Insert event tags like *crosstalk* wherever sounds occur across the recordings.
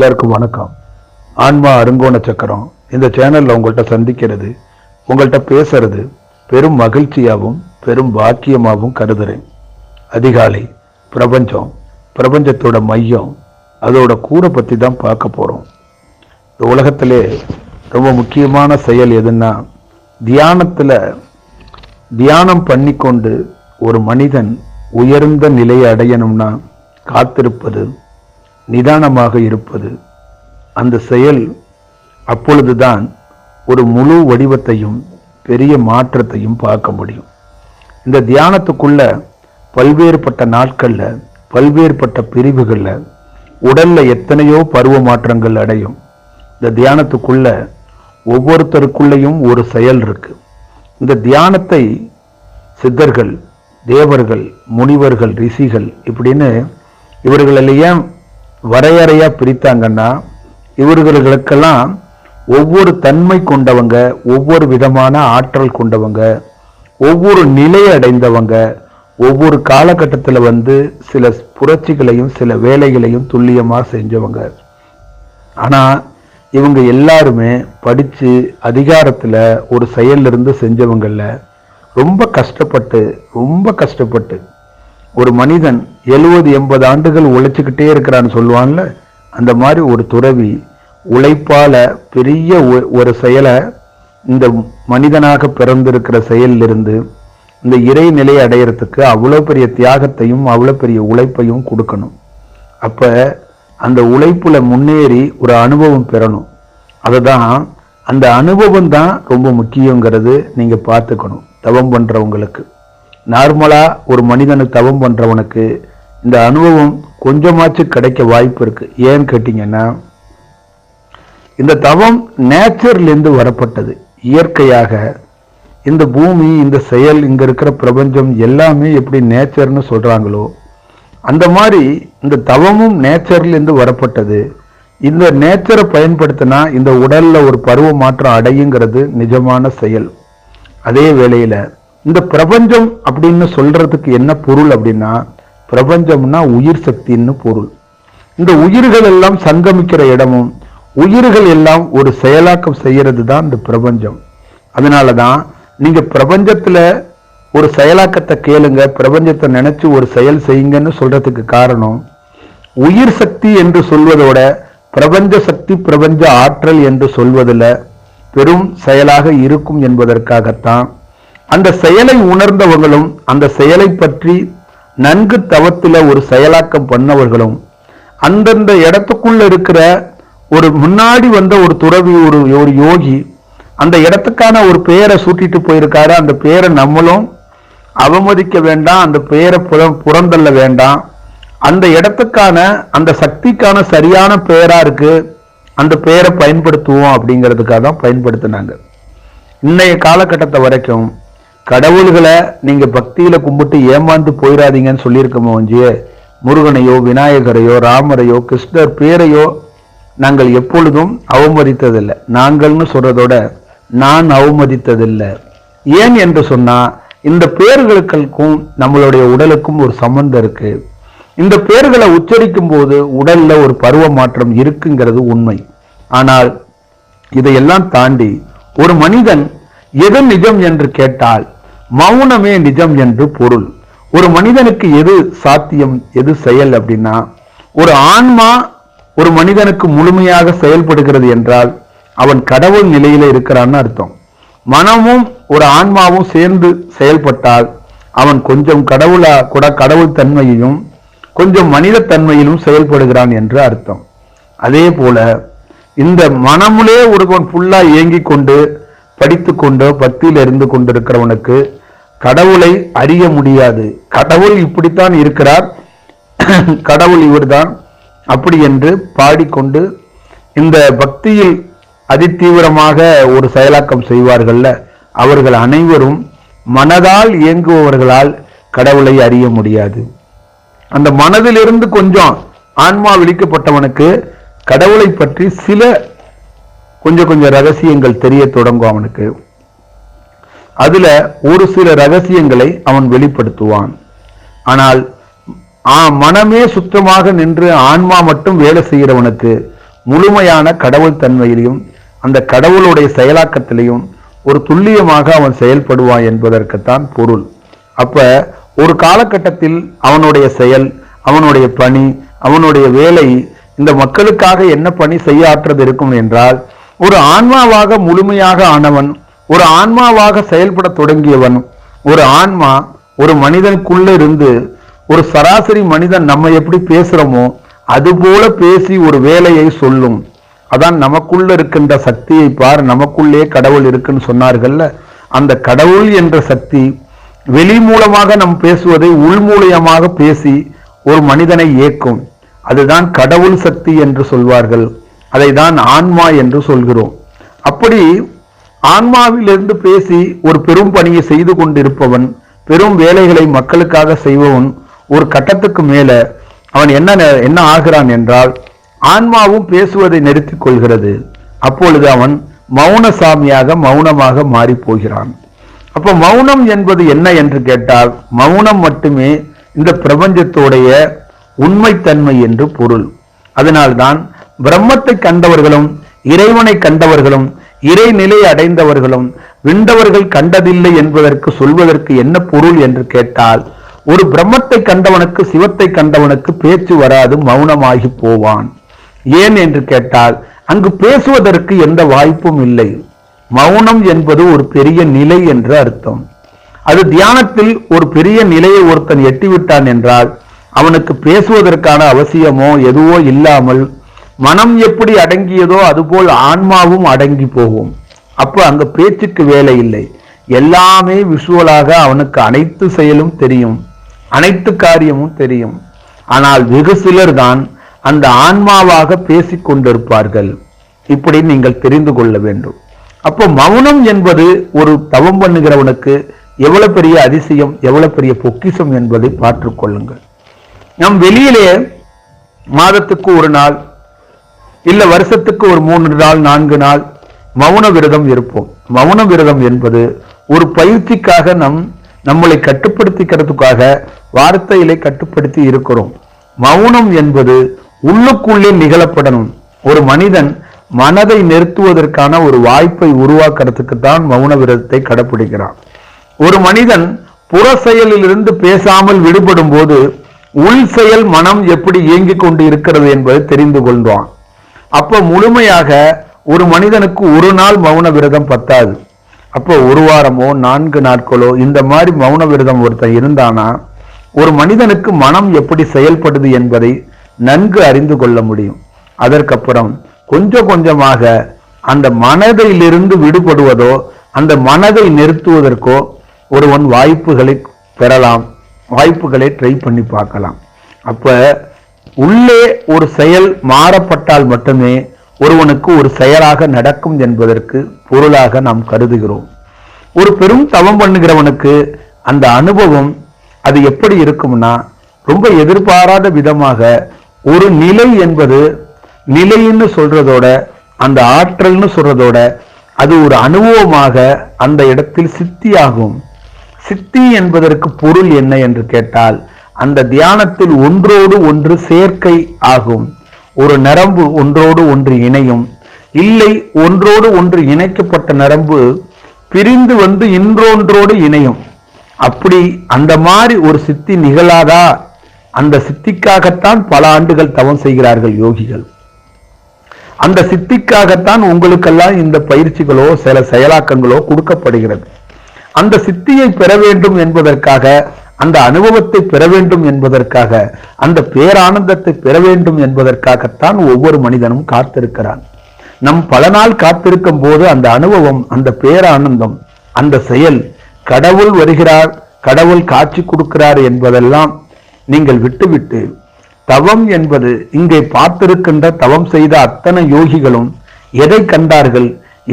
எல்லாருக்கும் வணக்கம். ஆன்மா அருங்கோண சக்கரம். இந்த சேனலில் உங்கள்கிட்ட சந்திக்கிறது உங்கள்கிட்ட பேசுறது பெரும் மகிழ்ச்சியாகவும் பெரும் பாக்கியமாகவும் கருதுறேன். அதிகாலை பிரபஞ்சம் பிரபஞ்சத்தோட மையம் அதோட கூரை பத்தி தான் பார்க்க போறோம். இந்த உலகத்திலே ரொம்ப முக்கியமான செயல் எதுன்னா தியானத்துல தியானம் பண்ணிக்கொண்டு ஒரு மனிதன் உயர்ந்த நிலையை அடையணும்னா காத்திருப்பது நிதானமாக இருப்பது. அந்த செயல் அப்பொழுதுதான் ஒரு முழு வடிவத்தையும் பெரிய மாற்றத்தையும் பார்க்க முடியும். இந்த தியானத்துக்குள்ள பல்வேறுபட்ட நாட்களில் பல்வேறுபட்ட பிரிவுகளில் உடலில் எத்தனையோ பருவ மாற்றங்கள் அடையும். இந்த தியானத்துக்குள்ள ஒவ்வொருத்தருக்குள்ளேயும் ஒரு செயல் இருக்கு. இந்த தியானத்தை சித்தர்கள் தேவர்கள் முனிவர்கள் ரிஷிகள் இப்படின்னு இவர்கள் வரையறையாக பிரித்தாங்கன்னா இவர்களுக்கெல்லாம் ஒவ்வொரு தன்மை கொண்டவங்க ஒவ்வொரு விதமான ஆற்றல் கொண்டவங்க ஒவ்வொரு நிலை அடைந்தவங்க ஒவ்வொரு காலகட்டத்தில் வந்து சில புரட்சிகளையும் சில வேலைகளையும் துல்லியமாக செஞ்சவங்க. ஆனால் இவங்க எல்லாருமே படித்து அதிகாரத்தில் ஒரு செயலிருந்து இருந்து ரொம்ப கஷ்டப்பட்டு ரொம்ப கஷ்டப்பட்டு ஒரு மனிதன் எழுபது எண்பது ஆண்டுகள் உழைச்சிக்கிட்டே இருக்கிறான்னு சொல்லுவான்ல அந்த மாதிரி ஒரு துறவி உழைப்பால பெரிய ஒரு செயலை இந்த மனிதனாக பிறந்திருக்கிற செயலிலிருந்து இந்த இறைநிலை அடையிறதுக்கு அவ்வளோ பெரிய தியாகத்தையும் அவ்வளோ பெரிய உழைப்பையும் கொடுக்கணும். அப்போ அந்த உழைப்பில் முன்னேறி ஒரு அனுபவம் பெறணும். அதுதான் அந்த அனுபவம் தான் ரொம்ப முக்கியங்கிறது நீங்கள் பார்த்துக்கணும். தவம் பண்ணுறவங்களுக்கு நார்மலாக ஒரு மனிதனுக்கு தவம் பண்ணுறவனுக்கு இந்த அனுபவம் கொஞ்சமாச்சும் கிடைக்க வாய்ப்பு இருக்குது ஏன்னு கேட்டிங்கன்னா இந்த தவம் நேச்சர்லேருந்து வரப்பட்டது. இயற்கையாக இந்த பூமி இந்த செயல் இங்கே இருக்கிற பிரபஞ்சம் எல்லாமே எப்படி நேச்சர்னு சொல்கிறாங்களோ அந்த மாதிரி இந்த தவமும் நேச்சர்லேருந்து வரப்பட்டது. இந்த நேச்சரை பயன்படுத்தினா இந்த உடலில் ஒரு பருவ மாற்றம் அடையுங்கிறது நிஜமான செயல். அதே வேளையில் இந்த பிரபஞ்சம் அப்படின்னு சொல்றதுக்கு என்ன பொருள் அப்படின்னா பிரபஞ்சம்னா உயிர் சக்தின்னு பொருள். இந்த உயிர்கள் எல்லாம் சங்கமிக்கிற இடமும் உயிர்கள் எல்லாம் ஒரு செயலாக்கம் செய்யறது தான் இந்த பிரபஞ்சம். அதனால தான் நீங்க பிரபஞ்சத்துல ஒரு செயலாக்கத்தை கேளுங்க பிரபஞ்சத்தை நினைச்சு ஒரு செயல் செய்யுங்கன்னு சொல்றதுக்கு காரணம் உயிர் சக்தி என்று சொல்வதோட பிரபஞ்ச சக்தி பிரபஞ்ச ஆற்றல் என்று சொல்வதில் பெரும் செயலாக இருக்கும் என்பதற்காகத்தான் அந்த செயலை உணர்ந்தவர்களும் அந்த செயலை பற்றி நன்கு தவத்தில் ஒரு செயலாக்கம் பண்ணவர்களும் அந்தந்த இடத்துக்குள்ள இருக்கிற ஒரு முன்னாடி வந்த ஒரு துறவி ஒரு ஒரு யோகி அந்த இடத்துக்கான ஒரு பெயரை சூட்டிட்டு போயிருக்காரு. அந்த பெயரை நம்மளும் அவமதிக்க வேண்டாம் அந்த பெயரை புற- புறந்தள்ள வேண்டாம். அந்த இடத்துக்கான அந்த சக்திக்கான சரியான பெயரா இருக்கு. அந்த பெயரை பயன்படுத்துவோம் அப்படிங்கிறதுக்காக தான் பயன்படுத்தினாங்க. இன்றைய காலகட்டத்தை வரைக்கும் கடவுள்களை நீங்க பக்தியில கும்பிட்டு ஏமாந்து போயிடாதீங்கன்னு சொல்லியிருக்கோமோ ஒழிய முருகனையோ விநாயகரையோ ராமரையோ கிருஷ்ணர் பேரையோ நாங்கள் எப்பொழுதும் அவமதித்ததில்லை. நாங்கள்னு சொல்றதோட நான் அவமதித்ததில்லை. ஏன் என்று சொன்னா இந்த பேர்களுக்கும் நம்மளுடைய உடலுக்கும் ஒரு சம்பந்தம் இருக்கு. இந்த பேர்களை உச்சரிக்கும் போது உடல்ல ஒரு பருவ மாற்றம் இருக்குங்கிறது உண்மை. ஆனால் இதையெல்லாம் தாண்டி ஒரு மனிதன் எது நிஜம் என்று கேட்டால் மௌனமே நிஜம் என்று பொருள். ஒரு மனிதனுக்கு எது சாத்தியம் எது செயல் அப்படின்னா ஒரு ஆன்மா ஒரு மனிதனுக்கு முழுமையாக செயல்படுகிறது என்றால் அவன் கடவுள் நிலையில இருக்கிறான்னு அர்த்தம். மனமும் ஒரு ஆன்மாவும் சேர்ந்து செயல்பட்டால் அவன் கொஞ்சம் கடவுளா கூட கடவுள் தன்மையையும் கொஞ்சம் மனித தன்மையிலும் செயல்படுகிறான் என்று அர்த்தம். அதே போல இந்த மனமுலே ஒருவன் ஃபுல்லா இயங்கிக் கொண்டு படித்து கொண்டு பக்தியில் இருந்து கொண்டிருக்கிறவனுக்கு கடவுளை அறிய முடியாது. கடவுள் இப்படித்தான் இருக்கிறார். *clears throat* கடவுள் இவர்தான். அப்படி என்று பாடிக்கொண்டு இந்த பக்தியில் அதிதீவிரமாக ஒரு செயலாக்கம் செய்வார்கள்ல அவர்கள் அனைவரும் மனதால் இயங்குபவர்களால் கடவுளை அறிய முடியாது. அந்த மனதிலிருந்து கொஞ்சம் ஆன்மா விழிக்கப்பட்டவனுக்கு கடவுளை பற்றி சில கொஞ்சம் கொஞ்சம் ரகசியங்கள் தெரிய தொடங்கும் அவனுக்கு. அதுல ஒரு சில ரகசியங்களை அவன் வெளிப்படுத்துவான். ஆனால் ஆ, மனமே சுத்தமாக நின்று ஆன்மா மட்டும் வேலை செய்கிறவனுக்கு முழுமையான கடவுள் தன்மையிலையும் அந்த கடவுளுடைய செயலாக்கத்திலையும் ஒரு துல்லியமாக அவன் செயல்படுவான் என்பதற்குத்தான் பொருள். அப்ப ஒரு காலகட்டத்தில் அவனுடைய செயல் அவனுடைய பணி அவனுடைய வேலை இந்த மக்களுக்காக என்ன பணி செய்யாற்றது இருக்கும் என்றால் ஒரு ஆன்மாவாக முழுமையாக ஆனவன் ஒரு ஆன்மாவாக செயல்பட தொடங்கியவன் ஒரு ஆன்மா ஒரு மனிதனுக்குள்ள இருந்து ஒரு சராசரி மனிதன் நம்ம எப்படி பேசுறோமோ அதுபோல பேசி ஒரு வேலையை சொல்லும். அதான் நமக்குள்ள இருக்கின்ற சக்தியை பார் நமக்குள்ளே கடவுள் இருக்குன்னு சொன்னார்கள்ல? அந்த கடவுள் என்ற சக்தி வெளி மூலமாக நம் பேசுவதை உள் மூலியமாக பேசி ஒரு மனிதனை இயக்கும் அதுதான் கடவுள் சக்தி என்று சொல்வார்கள். அதை தான் ஆன்மா என்று சொல்கிறோம். அப்படி ஆன்மாவிலிருந்து பேசி ஒரு பெரும் பணியை செய்து கொண்டிருப்பவன் பெரும் வேலைகளை மக்களுக்காக செய்பவன் ஒரு கட்டத்துக்கு மேல அவன் என்ன என்ன ஆகிறான் என்றால் ஆன்மாவும் பேசுவதை நிறுத்திக் கொள்கிறது. அப்பொழுது அவன் மௌன சாமியாக மௌனமாக மாறி போகிறான். அப்ப மௌனம் என்பது என்ன என்று கேட்டால் மௌனம் மட்டுமே இந்த பிரபஞ்சத்துடைய உண்மைத்தன்மை என்று பொருள். அதனால்தான் பிரம்மத்தை கண்டவர்களும் இறைவனை கண்டவர்களும் இறைநிலை அடைந்தவர்களும் விண்டவர்கள் கண்டதில்லை என்பதற்கு சொல்வதற்கு என்ன பொருள் என்று கேட்டால் ஒரு பிரம்மத்தை கண்டவனுக்கு சிவத்தை கண்டவனுக்கு பேச்சு வராது மௌனமாகி போவான். ஏன் என்று கேட்டால் அங்கு பேசுவதற்கு எந்த வாய்ப்பும் இல்லை. மௌனம் என்பது ஒரு பெரிய நிலை என்று அர்த்தம். அது தியானத்தில் ஒரு பெரிய நிலையை ஒருத்தன் எட்டிவிட்டான் என்றால் அவனுக்கு பேசுவதற்கான அவசியமோ எதுவோ இல்லாமல் மனம் எப்படி அடங்கியதோ அதுபோல் ஆன்மாவும் அடங்கி போகும். அப்போ அங்க பேச்சுக்கு வேலை இல்லை. எல்லாமே விஷுவலாக அவனுக்கு அனைத்து செயலும் தெரியும். அனைத்து காரியமும் தெரியும். ஆனால் வெகு சிலர் தான் அந்த ஆன்மாவாக பேசிக் கொண்டிருப்பார்கள். இப்படி நீங்கள் தெரிந்து கொள்ள வேண்டும். அப்போ மௌனம் என்பது ஒரு தவம் பண்ணுகிறவனுக்கு எவ்வளவு பெரிய அதிசயம் எவ்வளவு பெரிய பொக்கிஷம் என்பதை பார்த்துக் கொள்ளுங்கள். நம் வெளியிலே மாதத்துக்கு ஒரு நாள் இல்ல வருஷத்துக்கு ஒரு மூன்று நாள் நான்கு நாள் மௌன விரதம் இருப்போம். மௌன விரதம் என்பது ஒரு பயிற்சிக்காக நம் நம்மளை கட்டுப்படுத்திக்கிறதுக்காக வார்த்தையிலே கட்டுப்படுத்தி இருக்கிறோம். மௌனம் என்பது உள்ளுக்குள்ளே நிகழப்படணும். ஒரு மனிதன் மனதை நிறுத்துவதற்கான ஒரு வாய்ப்பை உருவாக்குறதுக்கு தான் மௌன விரதத்தை கடைப்பிடிக்கிறான். ஒரு மனிதன் புற செயலிலிருந்து பேசாமல் விடுபடும் போது உள் செயல் மனம் எப்படி இயங்கிக் கொண்டு இருக்கிறது என்பதை தெரிந்து கொள்வான். அப்போ முழுமையாக ஒரு மனிதனுக்கு ஒரு நாள் மௌன விரதம் பத்தாது. அப்போ ஒரு வாரமோ நான்கு நாட்களோ இந்த மாதிரி மௌன விரதம் ஒருத்தன் இருந்தானா ஒரு மனிதனுக்கு மனம் எப்படி செயல்படுது என்பதை நன்கு அறிந்து கொள்ள முடியும். அதற்கப்புறம் கொஞ்சம் கொஞ்சமாக அந்த மனதிலிருந்து விடுபடுவதோ அந்த மனதை நிறுத்துவதற்கோ ஒருவன் வாய்ப்புகளை பெறலாம் வாய்ப்புகளை ட்ரை பண்ணி பார்க்கலாம். அப்போ உள்ளே ஒரு செயல் மாறப்பட்டால் மட்டுமே ஒருவனுக்கு ஒரு செயலாக நடக்கும் என்பதற்கு பொருளாக நாம் கருதுகிறோம். ஒரு பெரும் தவம் பண்ணுகிறவனுக்கு அந்த அனுபவம் அது எப்படி இருக்கும்னா ரொம்ப எதிர்பாராத விதமாக ஒரு நிலை என்பது நிலைன்னு சொல்றதோட அந்த ஆற்றல்னு சொல்றதோட அது ஒரு அனுபவமாக அந்த இடத்தில் சித்தியாகும். சித்தி என்பதற்கு பொருள் என்ன என்று கேட்டால் அந்த தியானத்தில் ஒன்றோடு ஒன்று சேர்க்கை ஆகும். ஒரு நரம்பு ஒன்றோடு ஒன்று இணையும். இல்லை ஒன்றோடு ஒன்று இணைக்கப்பட்ட நரம்பு பிரிந்து வந்து இன்றொன்றோடு இணையும். அப்படி அந்த மாதிரி ஒரு சித்தி நிகழாதா? அந்த சித்திக்காகத்தான் பல ஆண்டுகள் தவம் செய்கிறார்கள் யோகிகள். அந்த சித்திக்காகத்தான் உங்களுக்கெல்லாம் இந்த பயிற்சிகளோ சில செயலாக்கங்களோ கொடுக்கப்படுகிறது. அந்த சித்தியை பெற வேண்டும் என்பதற்காக அந்த அனுபவத்தை பெற வேண்டும் என்பதற்காக அந்த பேரானந்தத்தை பெற வேண்டும் என்பதற்காகத்தான் ஒவ்வொரு மனிதனும் காத்திருக்கிறான். நம் பல நாள் காத்திருக்கும் போது அந்த அனுபவம் அந்த பேரானந்தம் அந்த செயல் கடவுள் வருகிறார் கடவுள் காட்சி கொடுக்கிறார் என்பதெல்லாம் நீங்கள் விட்டுவிட்டு தவம் என்பது இங்கே பார்த்திருக்கின்ற தவம் செய்த அத்தனை யோகிகளும் எதை கண்டார்கள்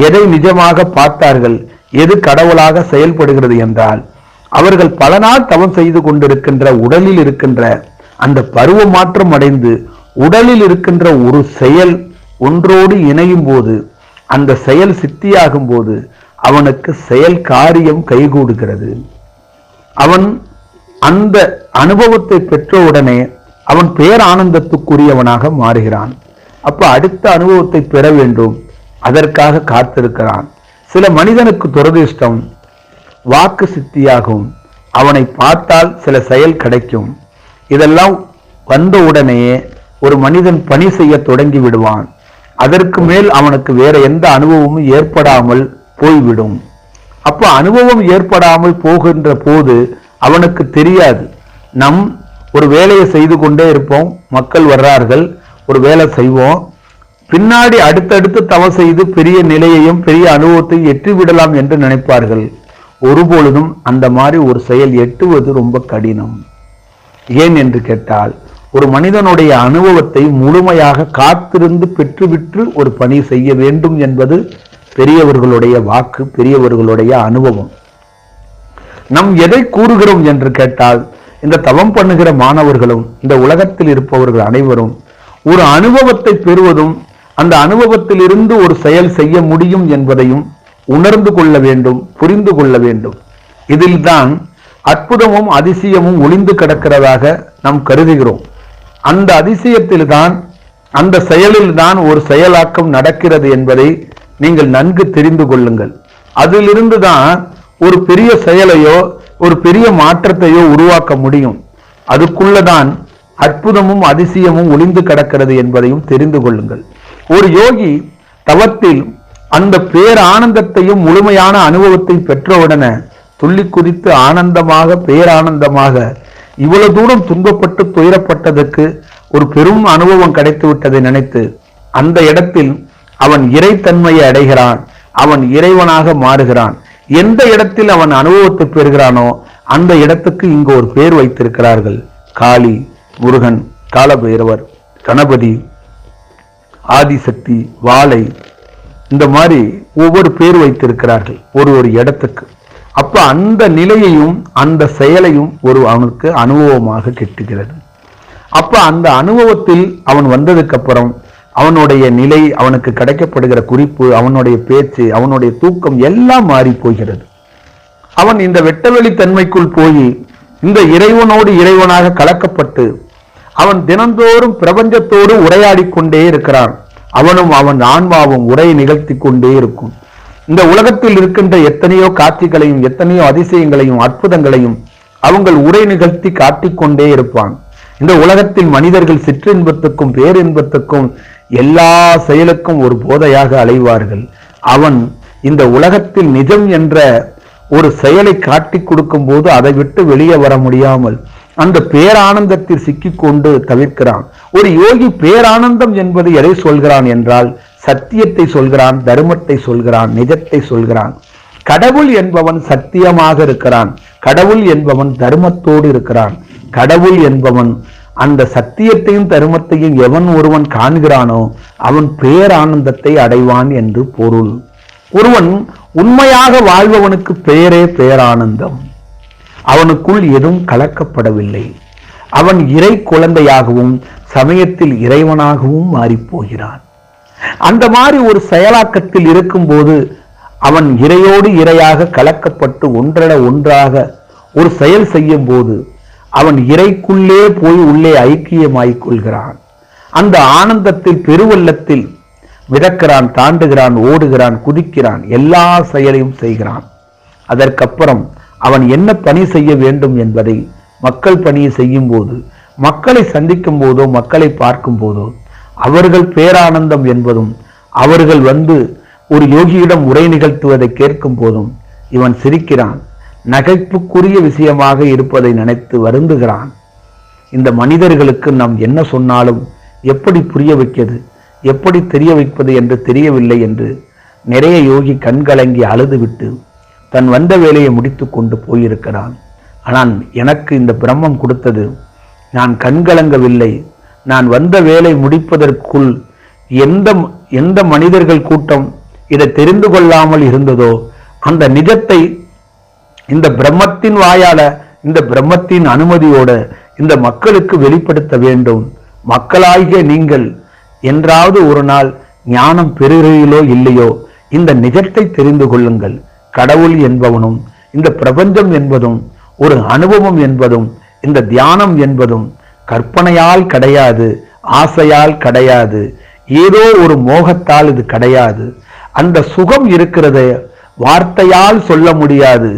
எதை நிஜமாக பார்த்தார்கள் எது கடவுளாக செயல்படுகிறது என்றால் அவர்கள் பல நாள் தவம் செய்து கொண்டிருக்கின்ற உடலில் இருக்கின்ற அந்த பருவ மாற்றம் அடைந்து உடலில் இருக்கின்ற ஒரு செயல் ஒன்றோடு இணையும் போது அந்த செயல் சித்தியாகும் போது அவனுக்கு செயல் காரியம் கைகூடுகிறது. அவன் அந்த அனுபவத்தை பெற்றவுடனே அவன் பேரானந்தத்துக்குரியவனாக மாறுகிறான். அப்ப அடுத்த அனுபவத்தை பெற வேண்டும் அதற்காக காத்திருக்கிறான். சில மனிதனுக்கு துரதிர்ஷ்டம் வாக்கு சித்தியாகும். அவனை பார்த்தால் சில செயல் கிடைக்கும். இதெல்லாம் வந்த உடனேயே ஒரு மனிதன் பணி செய்ய தொடங்கி விடுவான். அதற்கு மேல் அவனுக்கு வேற எந்த அனுபவமும் ஏற்படாமல் போய்விடும். அப்போ அனுபவம் ஏற்படாமல் போகின்ற போது அவனுக்கு தெரியாது. நம் ஒரு வேலையை செய்து கொண்டே இருப்போம். மக்கள் வர்றார்கள். ஒரு வேலை செய்வோம். பின்னாடி அடுத்தடுத்து தவம் செய்து பெரிய நிலையையும் பெரிய அனுபவத்தையும் எட்டிவிடலாம் என்று நினைப்பார்கள். ஒருபொழுதும் அந்த மாதிரி ஒரு செயல் எட்டுவது ரொம்ப கடினம். ஏன் என்று கேட்டால் ஒரு மனிதனுடைய அனுபவத்தை முழுமையாக காத்திருந்து பெற்றுவிட்டு ஒரு பணி செய்ய வேண்டும் என்பது பெரியவர்களுடைய வாக்கு பெரியவர்களுடைய அனுபவம். நம் எதை கூறுகிறோம் என்று கேட்டால் இந்த தவம் பண்ணுகிற மாணவர்களும் இந்த உலகத்தில் இருப்பவர்கள் அனைவரும் ஒரு அனுபவத்தை பெறுவதும் அந்த அனுபவத்திலிருந்து ஒரு செயல் செய்ய முடியும் என்பதையும் உணர்ந்து கொள்ள வேண்டும் புரிந்து கொள்ள வேண்டும். இதில்தான் அற்புதமும் அதிசயமும் ஒளிந்து கிடக்கிறதாக நாம் கருதுகிறோம். அந்த அதிசயத்தில்தான் அந்த செயலில்தான் ஒரு செயலாக்கம் நடக்கிறது என்பதை நீங்கள் நன்கு தெரிந்து கொள்ளுங்கள். அதிலிருந்து தான் ஒரு பெரிய செயலையோ ஒரு பெரிய மாற்றத்தையோ உருவாக்க முடியும். அதுக்குள்ளதான் அற்புதமும் அதிசயமும் ஒளிந்து கிடக்கிறது என்பதையும் தெரிந்து கொள்ளுங்கள். ஒரு யோகி தவத்தில் அந்த பேர் ஆனந்தத்தையும் முழுமையான அனுபவத்தை பெற்றவுடனே துள்ளி குதித்து ஆனந்தமாக பேரானந்தமாக இவ்வளவு தூரம் துன்பப்பட்டு துயரப்பட்டதற்கு ஒரு பெரும் அனுபவம் கிடைத்து விட்டதை நினைத்து அந்த இடத்தில் அவன் இறைத்தன்மையை அடைகிறான். அவன் இறைவனாக மாறுகிறான். எந்த இடத்தில் அவன் அனுபவத்தை பெறுகிறானோ அந்த இடத்துக்கு இங்கு ஒரு பேர் வைத்திருக்கிறார்கள். காளி முருகன் காலபைரவர் கணபதி ஆதிசக்தி வாளை இந்த மாதிரி ஒவ்வொரு பேர் வைத்திருக்கிறார்கள் ஒரு ஒரு இடத்துக்கு. அப்ப அந்த நிலையையும் அந்த செயலையும் ஒரு அவனுக்கு அனுபவமாக கிட்டுகிறது. அப்ப அந்த அனுபவத்தில் அவன் வந்ததுக்கு அப்புறம் அவனுடைய நிலை அவனுக்கு கிடைக்கப்படுகிற குறிப்பு அவனுடைய பேச்சு அவனுடைய தூக்கம் எல்லாம் மாறி போகிறது. அவன் இந்த வெட்டவெளி தன்மைக்குள் போய் இந்த இறைவனோடு இறைவனாக கலக்கப்பட்டு அவன் தினந்தோறும் பிரபஞ்சத்தோடு உரையாடி கொண்டே இருக்கிறான். அவனும் அவன் ஆன்மாவும் உரை நிகழ்த்தி கொண்டே இருக்கும். இந்த உலகத்தில் இருக்கின்ற எத்தனையோ காட்சிகளையும் எத்தனையோ அதிசயங்களையும் அற்புதங்களையும் அவங்கள் உரை நிகழ்த்தி காட்டிக்கொண்டே இருப்பான். இந்த உலகத்தில் மனிதர்கள் சிற்றின்பத்துக்கும் பேரின்பத்துக்கும் எல்லா செயலுக்கும் ஒரு போதையாக அலைவார்கள். அவன் இந்த உலகத்தில் நிஜம் என்ற ஒரு செயலை காட்டி கொடுக்கும் போது அதை விட்டு வெளியே வர முடியாமல் அந்த பேரானந்தத்தில் சிக்கிக்கொண்டு தவிர்க்கிறான். ஒரு யோகி பேரானந்தம் என்பது எதை சொல்கிறான் என்றால் சத்தியத்தை சொல்கிறான் தர்மத்தை சொல்கிறான் நிஜத்தை சொல்கிறான். கடவுள் என்பவன் சத்தியமாக இருக்கிறான். கடவுள் என்பவன் தர்மத்தோடு இருக்கிறான். கடவுள் என்பவன் அந்த சத்தியத்தையும் தர்மத்தையும் எவன் ஒருவன் காண்கிறானோ அவன் பேரானந்தத்தை அடைவான் என்று பொருள். ஒருவன் உண்மையாக வாழ்பவனுக்கு பெயரே பேரானந்தம். அவனுக்குள் எதுவும் கலக்கப்படவில்லை. அவன் இறை குழந்தையாகவும் சமயத்தில் இறைவனாகவும் மாறிப் போகிறான் அந்த மாதிரி ஒரு செயலாக்கத்தில் இருக்கும்போது அவன் இறையோடு இரையாக கலக்கப்பட்டு ஒன்றட ஒன்றாக ஒரு செயல் செய்யும் போது அவன் இறைக்குள்ளே போய் உள்ளே ஐக்கியமாய்க் கொள்கிறான். அந்த ஆனந்தத்தில் பெருவெள்ளத்தில் மிதக்கிறான் தாண்டுகிறான் ஓடுகிறான் குதிக்கிறான் எல்லா செயலையும் செய்கிறான். அதற்கப்புறம் அவன் என்ன பணி செய்ய வேண்டும் என்பதை மக்கள் பணியை செய்யும் போது மக்களை சந்திக்கும் போதோ மக்களை பார்க்கும் போதோ அவர்கள் பேரானந்தம் என்பதும் அவர்கள் வந்து ஒரு யோகியிடம் உரை நிகழ்த்துவதை கேட்கும் போதும் இவன் சிரிக்கிறான். நகைப்புக்குரிய விஷயமாக இருப்பதை நினைத்து வருந்துகிறான். இந்த மனிதர்களுக்கு நாம் என்ன சொன்னாலும் எப்படி புரிய வைக்கிறது எப்படி தெரிய வைப்பது என்று தெரியவில்லை என்று நிறைய யோகி கண்கலங்கி அழுதுவிட்டு தன் வந்த வேலையை முடித்து கொண்டு போயிருக்கிறான். ஆனால் எனக்கு இந்த பிரம்மம் கொடுத்தது நான் கண்கலங்கவில்லை நான் வந்த வேலை முடிப்பதற்குள் எந்த எந்த மனிதர்கள் கூட்டம் இதை தெரிந்து கொள்ளாமல் இருந்ததோ அந்த நிஜத்தை இந்த பிரம்மத்தின் வாயால இந்த பிரம்மத்தின் அனுமதியோட இந்த மக்களுக்கு வெளிப்படுத்த வேண்டும். மக்களாகிய நீங்கள் என்றாவது ஒரு நாள் ஞானம் பெறுகிறீர்களோ இல்லையோ இந்த நிஜத்தை தெரிந்து கொள்ளுங்கள். கடவுள் என்பவனும் இந்த பிரபஞ்சம் என்பதும் ஒரு அனுபவம் என்பதும் இந்த தியானம் என்பதும் கற்பனையால் கிடையாது ஆசையால் கிடையாது ஏதோ ஒரு மோகத்தால் இது கிடையாது. அந்த சுகம் இருக்கிறத வார்த்தையால் சொல்ல முடியாது.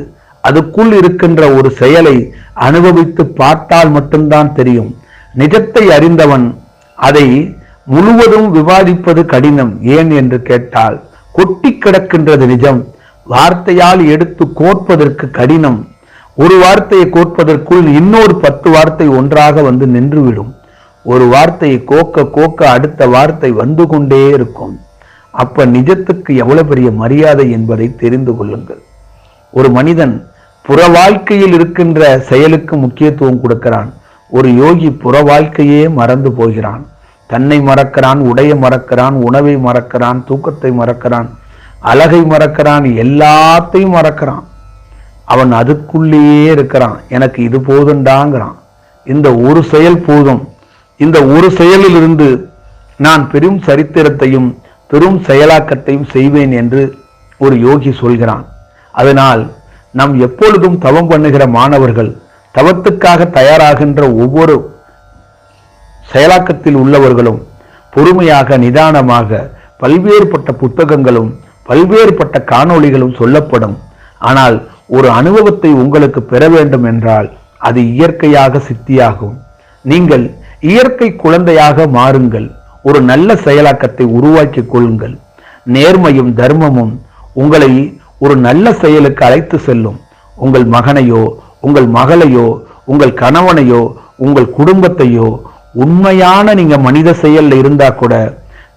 அதுக்குள் இருக்கின்ற ஒரு செயலை அனுபவித்து பார்த்தால் மட்டும்தான் தெரியும். நிஜத்தை அறிந்தவன் அதை முழுவதும் விவாதிப்பது கடினம் ஏன் என்று கேட்டால் கொட்டி கிடக்கின்றது நிஜம். வார்த்தையால் எடுத்து கோர்ப்பதற்கு கடினம். ஒரு வார்த்தையை கோர்ப்பதற்குள் இன்னொரு பத்து வார்த்தை ஒன்றாக வந்து நின்றுவிடும். ஒரு வார்த்தையை கோக்க கோக்க அடுத்த வார்த்தை வந்து கொண்டே இருக்கும். அப்ப நிஜத்துக்கு எவ்வளவு பெரிய மரியாதை என்பதை தெரிந்து கொள்ளுங்கள். ஒரு மனிதன் புற வாழ்க்கையில் இருக்கின்ற செயலுக்கு முக்கியத்துவம் கொடுக்கிறான். ஒரு யோகி புற வாழ்க்கையே மறந்து போகிறான். தன்னை மறக்கிறான் உடைய மறக்கிறான் உணவை மறக்கிறான் தூக்கத்தை மறக்கிறான் அழகை மறக்கிறான் எல்லாத்தையும் மறக்கிறான். அவன் அதுக்குள்ளேயே இருக்கிறான். எனக்கு இது போதுண்டாங்கிறான். இந்த ஒரு செயல் போதும். இந்த ஒரு செயலிலிருந்து நான் பெரும் சரித்திரத்தையும் பெரும் செயலாக்கத்தையும் செய்வேன் என்று ஒரு யோகி சொல்கிறான். அதனால் நாம் எப்பொழுதும் தவம் பண்ணுகிற மாணவர்கள் தவத்துக்காக தயாராகின்ற ஒவ்வொரு செயலாக்கத்தில் உள்ளவர்களும் பொறுமையாக நிதானமாக பல்வேறுபட்ட புத்தகங்களும் பல்வேறுபட்ட காணொளிகளும் சொல்லப்படும். ஆனால் ஒரு அனுபவத்தை உங்களுக்கு பெற வேண்டும் என்றால் அது இயற்கையாக சித்தியாகும். நீங்கள் இயற்கை குழந்தையாக மாறுங்கள். ஒரு நல்ல செயலாக்கத்தை உருவாக்கிக் கொள்ளுங்கள். நேர்மையும் தர்மமும் உங்களை ஒரு நல்ல செயலுக்கு அழைத்து செல்லும். உங்கள் மகனையோ உங்கள் மகளையோ உங்கள் கணவனையோ உங்கள் குடும்பத்தையோ உண்மையான நீங்க மனித செயல்ல இருந்தா கூட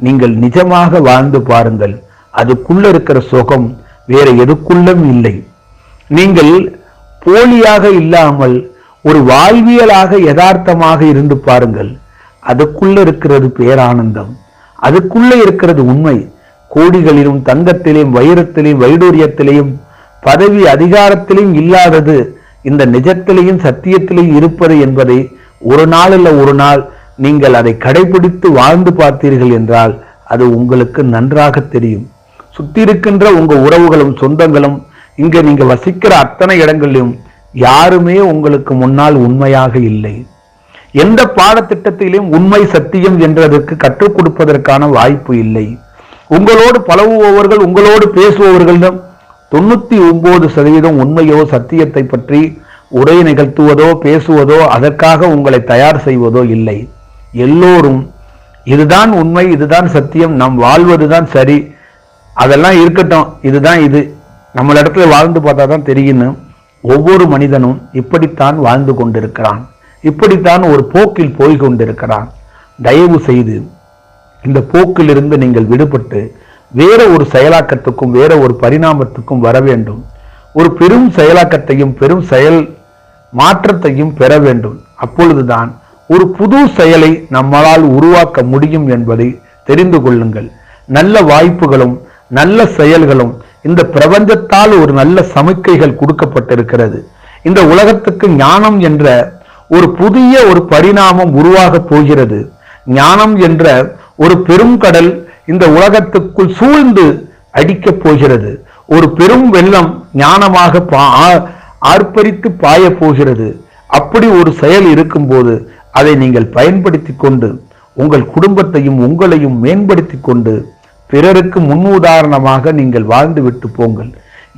நீங்கள் நிஜமாக வாழ்ந்து பாருங்கள். அதுக்குள்ள இருக்கிற சுகம் வேற எதுக்குள்ளும் இல்லை. நீங்கள் போலியாக இல்லாமல் ஒரு வாழ்வியலாக யதார்த்தமாக இருந்து பாருங்கள். அதுக்குள்ள இருக்கிறது பேரானந்தம். அதுக்குள்ள இருக்கிறது உண்மை. கோடிகளிலும் தங்கத்திலையும் வைரத்திலையும் வைடூரியத்திலையும் பதவி அதிகாரத்திலையும் இல்லாதது இந்த நிஜத்திலேயும் சத்தியத்திலையும் இருப்பது என்பதை ஒரு நாள் இல்லை ஒரு நாள் நீங்கள் அதை கடைபிடித்து வாழ்ந்து பார்த்தீர்கள் என்றால் அது உங்களுக்கு நன்றாக தெரியும். சுத்தி இருக்கின்ற உங்க உறவுகளும் சொந்தங்களும் இங்க நீங்க வசிக்கிற அத்தனை இடங்களிலும் யாருமே உங்களுக்கு முன்னால் உண்மையாக இல்லை. எந்த பாடத்திட்டத்திலும் உண்மை சத்தியம் என்றதற்கு கற்றுக் கொடுப்பதற்கான வாய்ப்பு இல்லை. உங்களோடு பழகுபவர்கள் உங்களோடு பேசுபவர்களிடம் தொண்ணூத்தி ஒன்பது சதவீதம் உண்மையோ சத்தியத்தை பற்றி உரை நிகழ்த்துவதோ பேசுவதோ அதற்காக உங்களை தயார் செய்வதோ இல்லை. எல்லோரும் இதுதான் உண்மை இதுதான் சத்தியம் நாம் வாழ்வதுதான் சரி அதெல்லாம் இருக்கட்டும் இதுதான் இது. நம்மள இடத்துல வாழ்ந்து பார்த்தா தான் தெரியும்னு ஒவ்வொரு மனிதனும் இப்படித்தான் வாழ்ந்து கொண்டிருக்கிறான். இப்படித்தான் ஒரு போக்கில் போய் கொண்டிருக்கிறான். தயவு செய்து இந்த போக்கிலிருந்து நீங்கள் விடுபட்டு வேற ஒரு செயலாக்கத்துக்கும் வேற ஒரு பரிணாமத்துக்கும் வர வேண்டும். ஒரு பெரும் செயலாக்கத்தையும் பெரும் செயல் மாற்றத்தையும் பெற வேண்டும். அப்பொழுதுதான் ஒரு புது செயலை நம்மளால் உருவாக்க முடியும் என்பதை தெரிந்து கொள்ளுங்கள். நல்ல வாய்ப்புகளும் நல்ல செயல்களும் இந்த பிரபஞ்சத்தால் ஒரு நல்ல சமிக்கைகள் கொடுக்கப்பட்டிருக்கிறது. இந்த உலகத்துக்கு ஞானம் என்ற ஒரு புதிய ஒரு பரிணாமம் உருவாக போகிறது. ஞானம் என்ற ஒரு பெரும் கடல் இந்த உலகத்துக்குள் சூழ்ந்து அடிக்கப் போகிறது. ஒரு பெரும் வெள்ளம் ஞானமாக பா ஆ- ஆர்ப்பரித்து பாய போகிறது. அப்படி ஒரு செயல் இருக்கும்போது அதை நீங்கள் பயன்படுத்தி கொண்டு உங்கள் குடும்பத்தையும் உங்களையும் மேம்படுத்தி கொண்டு பிறருக்கு முன்னுதாரணமாக நீங்கள் வாழ்ந்து விட்டு போங்கள்.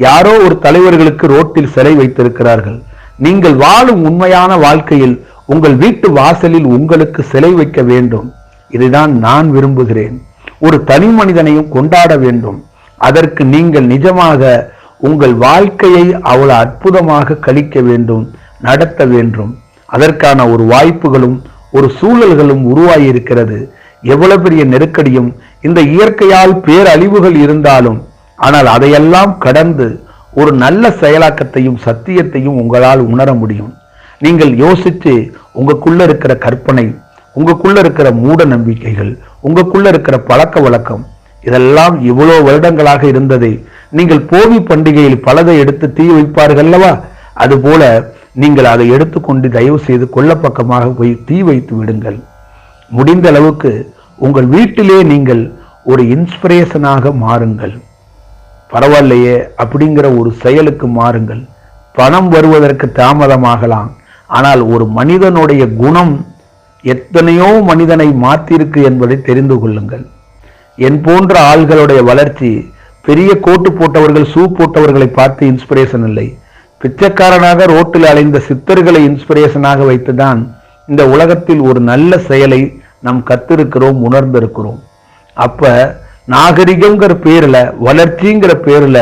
யாரோ ஒரு தலைவர்களுக்கு ரோட்டில் சிலை வைத்திருக்கிறார்கள். நீங்கள் வாழும் உண்மையான வாழ்க்கையில் உங்கள் வீட்டு வாசலில் உங்களுக்கு சிலை வைக்க வேண்டும். இதுதான் நான் விரும்புகிறேன். ஒரு தனி மனிதனையும் கொண்டாட வேண்டும். அதற்கு நீங்கள் நிஜமாக உங்கள் வாழ்க்கையை அவ்வளவு அற்புதமாக கழிக்க வேண்டும் நடத்த வேண்டும். அதற்கான ஒரு வாய்ப்புகளும் ஒரு சூழல்களும் உருவாகி இருக்கிறது எவ்வளவு பெரிய நெருக்கடியும் இந்த இயற்கையால் பேரழிவுகள் இருந்தாலும் ஆனால் அதையெல்லாம் கடந்து ஒரு நல்ல செயலாக்கத்தையும் சத்தியத்தையும் உங்களால் உணர முடியும். நீங்கள் யோசிச்சு உங்களுக்குள்ள இருக்கிற கற்பனை உங்களுக்குள்ள இருக்கிற மூட நம்பிக்கைகள் உங்களுக்குள்ள இருக்கிற பழக்க வழக்கம் இதெல்லாம் இவ்வளோ வருடங்களாக இருந்ததை. நீங்கள் போவி பண்டிகையில் பலதை எடுத்து தீ வைப்பார்கள் அல்லவா? அதுபோல நீங்கள் அதை எடுத்துக்கொண்டு தயவு செய்து கொள்ள பக்கமாக போய் தீ வைத்து விடுங்கள். முடிந்த அளவுக்கு உங்கள் வீட்டிலே நீங்கள் ஒரு இன்ஸ்பிரேஷனாக மாறுங்கள். பரவாயில்லையே அப்படிங்கிற ஒரு செயலுக்கு மாறுங்கள். பணம் வருவதற்கு தாமதமாகலாம். ஆனால் ஒரு மனிதனுடைய குணம் எத்தனையோ மனிதனை மாற்றிருக்கு என்பதை தெரிந்து கொள்ளுங்கள். என் போன்ற ஆள்களுடைய வளர்ச்சி பெரிய கோட்டு போட்டவர்கள் சூ போட்டவர்களை பார்த்து இன்ஸ்பிரேஷன் இல்லை. பிச்சைக்காரனாக ரோட்டில் அலைந்த சித்தர்களை இன்ஸ்பிரேஷனாக வைத்துதான் இந்த உலகத்தில் ஒரு நல்ல செயலை நாம் கத்திருக்கிறோம் உணர்ந்திருக்கிறோம். அப்ப நாகரிகங்கிற பேர்ல வளர்ச்சிங்கிற பேர்ல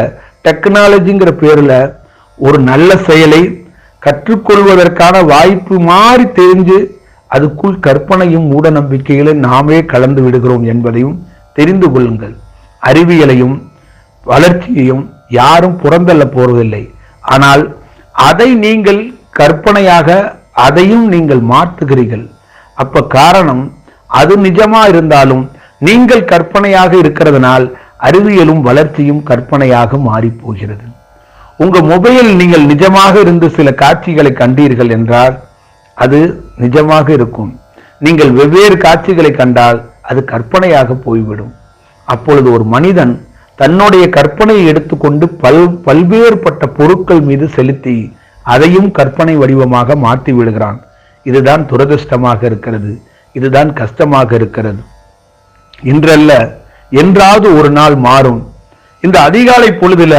டெக்னாலஜிங்கிற பேர்ல ஒரு நல்ல செயலை கற்றுக்கொள்வதற்கான வாய்ப்பு மாறி தெரிஞ்சு அதுக்குள் கற்பனையும் மூட நம்பிக்கைகளை நாமே கலந்து விடுகிறோம் என்பதையும் தெரிந்து கொள்ளுங்கள். அறிவியலையும் வளர்ச்சியையும் யாரும் புறந்தள்ள போவதில்லை ஆனால் அதை நீங்கள் கற்பனையாக அதையும் நீங்கள் மாற்றுகிறீர்கள். அப்ப காரணம் அது நிஜமா இருந்தாலும் நீங்கள் கற்பனையாக இருக்கிறதுனால் அறிவியலும் வளர்ச்சியும் கற்பனையாக மாறி போகிறது உங்க மொபைல் நீங்கள் நிஜமாக இருந்து சில காட்சிகளை கண்டீர்கள் என்றால் அது நிஜமாக இருக்கும். நீங்கள் வெவ்வேறு காட்சிகளை கண்டால் அது கற்பனையாக போய்விடும். அப்பொழுது ஒரு மனிதன் தன்னுடைய கற்பனையை எடுத்துக்கொண்டு பல் பல்வேறுபட்ட பொருட்கள் மீது செலுத்தி அதையும் கற்பனை வடிவமாக மாற்றி விடுகிறான் இதுதான் துரதிருஷ்டமாக இருக்கிறது. இதுதான் கஷ்டமாக இருக்கிறது. இன்றல்ல என்றாவது ஒரு நாள் மாறும். இந்த அதிகாலை பொழுதுல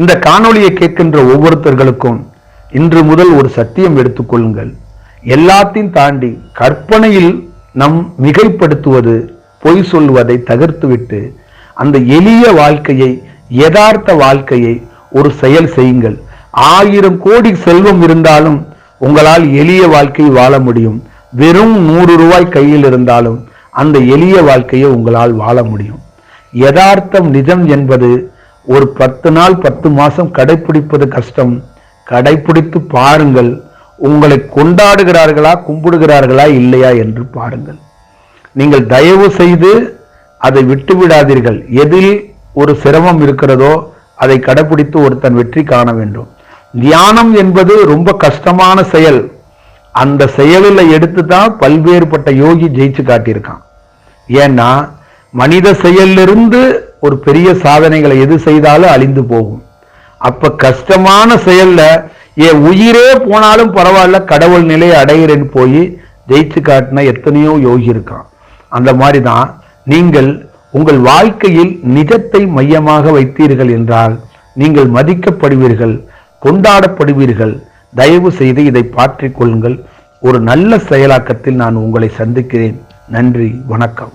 இந்த காணொளியை கேட்கின்ற ஒவ்வொருத்தர்களுக்கும் இன்று முதல் ஒரு சத்தியம் எடுத்துக்கொள்ளுங்கள் எல்லாத்தையும் தாண்டி கற்பனையில் நம் மிகைப்படுத்துவது பொய் சொல்வதை தகர்த்துவிட்டு அந்த எளிய வாழ்க்கையை யதார்த்த வாழ்க்கையை ஒரு செயல் செய்யுங்கள். ஆயிரம் கோடி செல்வம் இருந்தாலும் உங்களால் எளிய வாழ்க்கை வாழ முடியும். வெறும் நூறு ரூபாய் கையில் இருந்தாலும் அந்த எளிய வாழ்க்கையை உங்களால் வாழ முடியும். யதார்த்தம் நிஜம் என்பது ஒரு பத்து நாள் பத்து மாசம் கடைபிடிப்பது கஷ்டம். கடைபிடித்து பாருங்கள் உங்களை கொண்டாடுகிறார்களா கும்பிடுகிறார்களா இல்லையா என்று பாருங்கள். நீங்கள் தயவு செய்து அதை விட்டு விடாதீர்கள் எதில் ஒரு சிரமம் இருக்கிறதோ அதை கடைபிடித்து ஒருத்தன் வெற்றி காண வேண்டும். தியானம் என்பது ரொம்ப கஷ்டமான செயல். அந்த செயலில் எடுத்து தான் பல்வேறுபட்ட யோகி ஜெயிச்சு காட்டியிருக்கான். ஏன்னா மனித செயலிலிருந்து ஒரு பெரிய சாதனைகளை எது செய்தாலும் அழிந்து போகும். அப்ப கஷ்டமான செயல்ல என் உயிரே போனாலும் பரவாயில்ல கடவுள் நிலையை அடைகிறேன்னு போய் ஜெயிச்சு காட்டின எத்தனையோ யோகி இருக்கான். அந்த மாதிரி தான் நீங்கள் உங்கள் வாழ்க்கையில் நிஜத்தை மையமாக வைத்தீர்கள் என்றால் நீங்கள் மதிக்கப்படுவீர்கள் கொண்டாடப்படுவீர்கள் தயவு செய்து இதை பாற்றிக் கொள்ளுங்கள். ஒரு நல்ல செயலாக்கத்தில் நான் உங்களை சந்திக்கிறேன். நன்றி வணக்கம்.